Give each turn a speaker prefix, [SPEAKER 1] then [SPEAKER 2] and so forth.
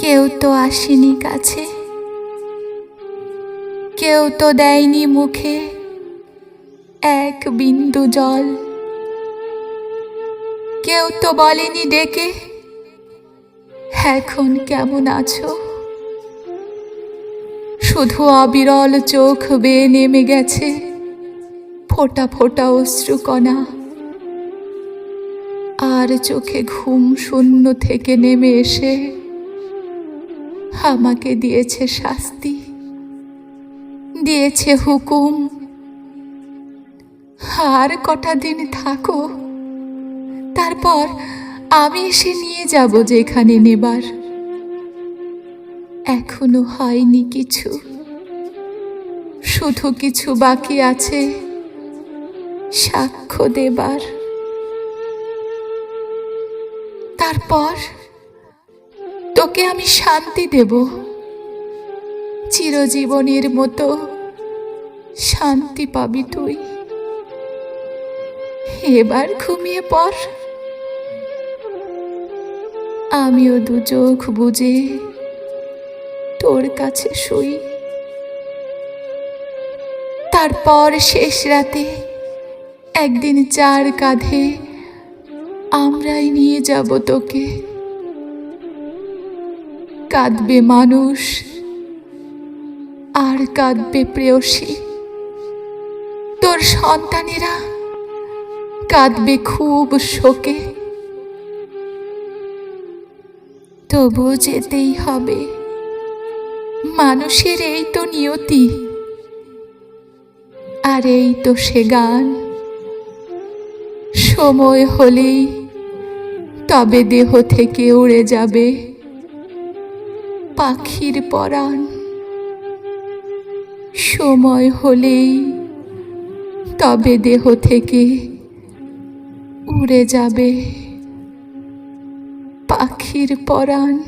[SPEAKER 1] কেউ তো আসেনি কাছে। কেউ তো দেয়নি মুখে এক বিন্দু জল। কেউ তো বলেনি ডেকে, এখন কেমন আছো? শুধু অবিরল চোখ বেয়ে নেমে গেছে ফোটা ফোটা অশ্রুকণা। আর চোখে ঘুম শূন্য থেকে নেমে এসে আমাকে দিয়েছে শাস্তি, দিয়েছে হুকুম। আর কটা দিন থাকো, তারপর আমি এসে নিয়ে যাব যেখানে নেবার। এখনও হয়নি কিছু, শুধু কিছু বাকি আছে সাক্ষ্য দেবার। তারপর তোকে আমি শান্তি দেব। চিরজীবনের মতো শান্তি পাবি তুই। এবার ঘুমিয়ে পর আমিও দু চোখ বুঝে তোর কাছে শুই। তারপর শেষ রাতে একদিন চার কাঁধে আমরাই নিয়ে যাব তোকে। কাঁদবে মানুষ। আর কাঁদবে প্রেয়সী। তোর সন্তানেরা কাঁদবে খুব শোকে। তবু যেতেই হবে। মানুষের এই তো নিয়তি। আর এই তো সে গান। সময় হলেই তবে দেহ থেকে উড়ে যাবে। পাখির পরাণ। সময় হলেই তবে দেহ থেকে উড়ে যাবে পাখির পরাণ।